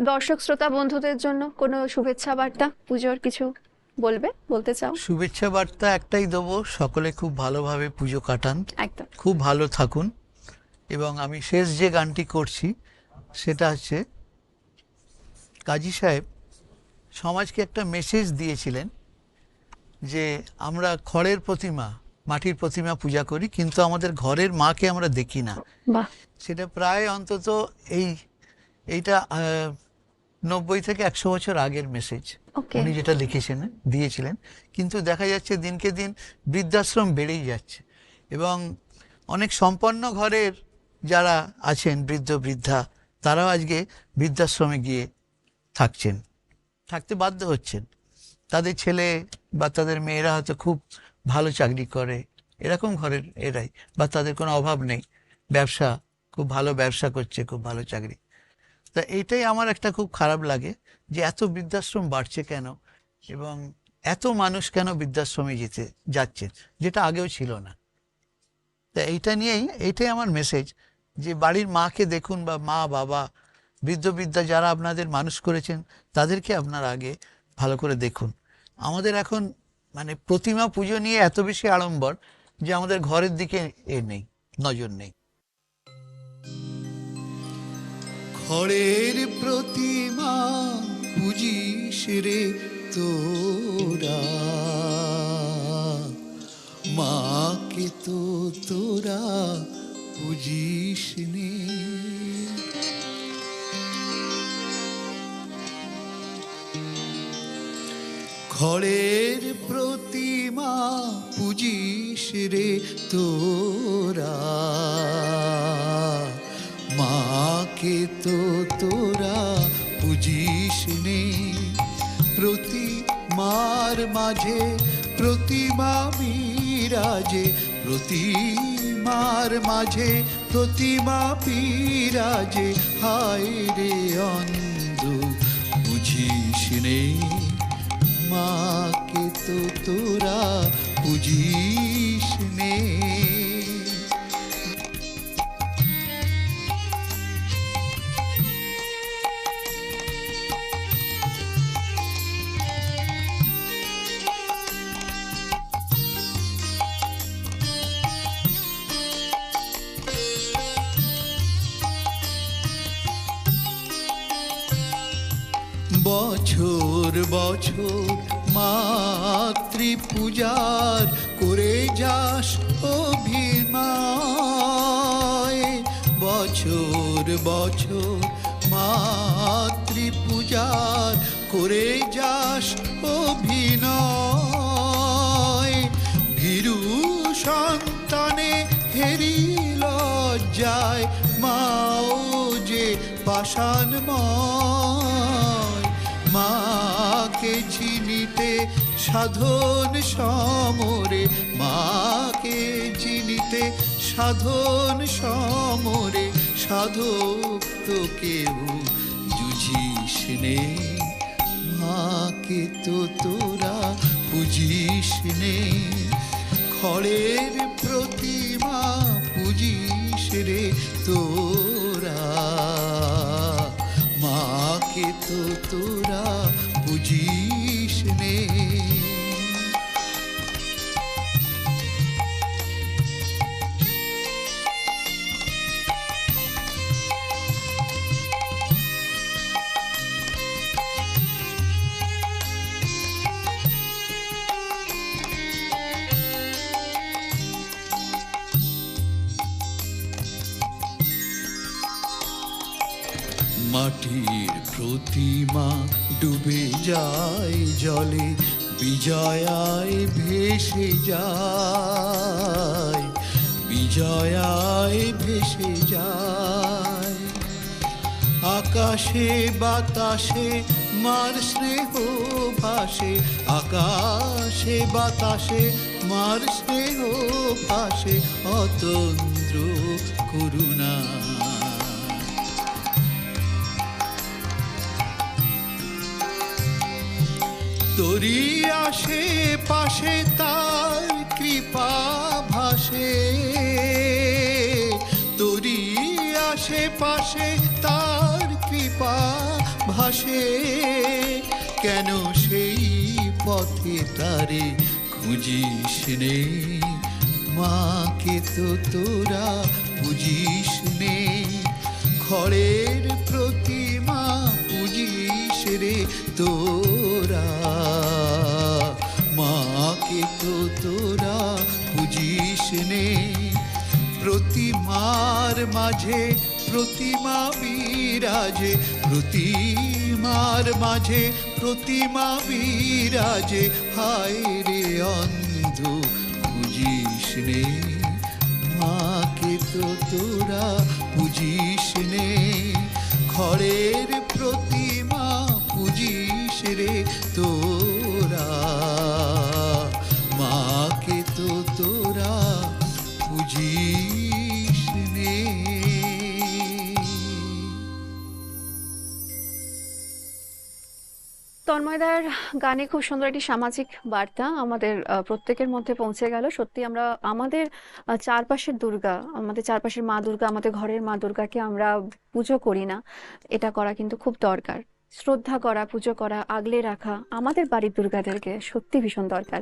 দর্শক শ্রোতা বন্ধুদের জন্য কোনো শুভেচ্ছা বার্তা? পুজোর কিছু বলবে বলতে চাও? শুভেচ্ছা বার্তা একটাই দেবো সকলে খুব ভালোভাবে পুজো কাটান। একদম। খুব ভালো থাকুন। এবং আমি শেষ যে গানটি করছি সেটা হচ্ছে কাজী সাহেব সমাজকে একটা মেসেজ দিয়েছিলেন যে আমরা খড়ের প্রতিমা মাটির প্রতিমা পূজা করি কিন্তু আমাদের ঘরের মাকে আমরা দেখি না। বাহ। সেটা প্রায় অন্তত এই এইটা নব্বই থেকে একশো বছর আগের মেসেজ উনি যেটা লিখেছেন দিয়েছিলেন কিন্তু দেখা যাচ্ছে দিনকে দিন বৃদ্ধাশ্রম বেড়েই যাচ্ছে এবং অনেক সম্পন্ন ঘরের যারা আছেন বৃদ্ধ বৃদ্ধা তারাও আজকে বৃদ্ধাশ্রমে গিয়ে থাকছেন থাকতে বাধ্য হচ্ছেন। তাদের ছেলে বা তাদের মেয়েরা হয়তো খুব ভালো চাকরি করে এরকম ঘরের এরাই বা তাদের কোনো অভাব নেই। ব্যবসা খুব ভালো ব্যবসা করছে খুব ভালো চাকরি। তা এইটাই আমার একটা খুব খারাপ লাগে যে এত বৃদ্ধাশ্রম বাড়ছে কেন? এবং এত মানুষ কেন বৃদ্ধাশ্রমে যেতে যাচ্ছেন যেটা আগেও ছিল না। তা এইটা নিয়েই, এইটাই আমার মেসেজ যে বাড়ির মাকে দেখুন বা মা, বাবা, বৃদ্ধ, বৃদ্ধা যারা আপনাদের মানুষ করেছেন, তাদেরকে আপনার আগে ভালো করে দেখুন। আমাদের এখন মানে প্রতিমা পুজো নিয়ে এত বেশি আড়ম্বর যে আমাদের ঘরের দিকে এ নেই, নজর নেই। খড়ের প্রতিমা পুজিস রে তোরা। মাকে তো তোরা পুজিস খড়ের প্রতিমা পুজিস রে তোরা। মাকে তো তোরা পুজিস নে। প্রতিমার মাঝে প্রতিমা বিরাজে প্রতিমার মাঝে প্রতিমা বিরাজে হায় রে অন্ধ, বুঝিস নে। মাকে তো তোরা বুঝিস বছর বছর মাতৃ পূজার করে যাস অভিনয় বছর বছর মাতৃ পূজার করে যাস অভিনয়। ভীরু সন্তানে হেরি লজ্জায় মাও যে পাষাণময় মাকে চিনিতে সাধন সমরে, মাকে চিনিতে সাধন সমরে সাধক তো কেউ জুঝিস নে, মাকে তো তোরা বুঝিস নে। খড়ের बुजीशने মাটির প্রতিমা ডুবে যায় জলে, বিজয়ায় ভেসে যায়, বিজয়ায় ভেসে যায়। আকাশে, বাতাসে, মার স্নেহ ভাসে, আকাশে, বাতাসে, মার স্নেহ ভাসে অতন্দ্র করুণা। তোরি আসে, পাশে তার কৃপা ভাসে। তোরি আসে, পাশে তার কৃপা ভাসে। কেন সেই পথে তারে খুঁজিস নে? মাকে তো তোরা বুঝিস নে। খড়ের প্রতিমা পুজিস রে তোরা। মাকে তো তোরা বুঝিস নে প্রতিমার মাঝে, প্রতিমা বিরাজে। প্রতিমার মাঝে, প্রতিমা বিরাজে। হায় রে অন্ধ বুঝিস নে মাকে তো তোরা বুঝিস নে খড়ের তন্ময়দার গানে খুব সুন্দর একটি সামাজিক বার্তা আমাদের প্রত্যেকের মধ্যে পৌঁছে গেল। সত্যি আমরা, আমাদের চারপাশের দুর্গা, আমাদের চারপাশের মা দুর্গা, আমাদের ঘরের মা দুর্গাকে আমরা পুজো করি না। এটা করা কিন্তু খুব দরকার। শ্রদ্ধা করা, পুজো করা, আগলে রাখা আমাদের বাড়ির দুর্গাদেরকে সত্যি ভীষণ দরকার।